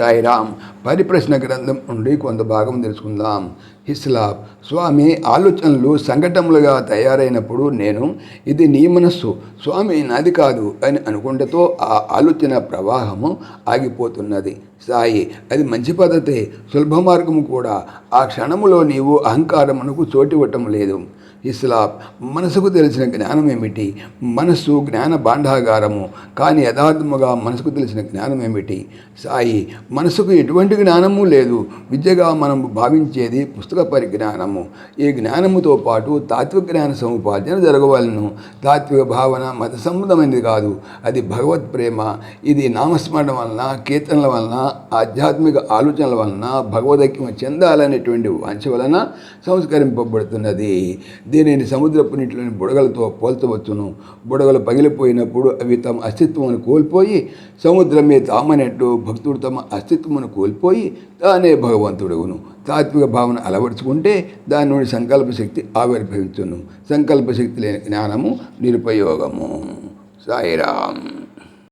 సాయిరామ్ పరిప్రశ్న గ్రంథం నుండి కొంత భాగం తెలుసుకుందాం. హిస్లాప్ స్వామి ఆలోచనలు సంఘటనలుగా తయారైనప్పుడు నేను ఇది నీ మనస్సు స్వామి నాది కాదు అని అనుకుంటతో ఆ ఆలోచన ప్రవాహము ఆగిపోతున్నది. సాయి అది మంచి పద్ధతే సులభ మార్గము కూడా. ఆ క్షణములో నీవు అహంకారమునకు చోటివ్వటం లేదు. ఇస్లాం మనసుకు తెలిసిన జ్ఞానం ఏమిటి? మనస్సు జ్ఞాన భాండాగారము కానీ యథార్థముగా మనసుకు తెలిసిన జ్ఞానం ఏమిటి? సాయి మనసుకు ఎటువంటి జ్ఞానము లేదు. విద్యగా మనం భావించేది పుస్తక పరిజ్ఞానము. ఈ జ్ఞానముతో పాటు తాత్విక జ్ఞాన సముపార్జన జరగవలను. తాత్విక భావన మత సంబంధమైనది కాదు. అది భగవత్ ప్రేమ. ఇది నామస్మరణ వలన కీర్తనల వలన ఆధ్యాత్మిక ఆలోచనల వలన భగవదైక్యం చెందాలనేటువంటి వంశ వలన సంస్కరింపబడుతున్నది. దీనిని సముద్రపు నీటిలోని బుడగలతో పోల్చవచ్చును. బుడగలు పగిలిపోయినప్పుడు అవి తమ అస్తిత్వమును కోల్పోయి సముద్రమే తామనట్టు భక్తుడు తమ అస్తిత్వమును కోల్పోయి తానే భగవంతుడుగును. తాత్విక భావన అలవరుచుకుంటే దాని నుండి సంకల్పశక్తి ఆవిర్భవించును. సంకల్ప శక్తి లేని జ్ఞానము నిరుపయోగము. సాయిరామ్.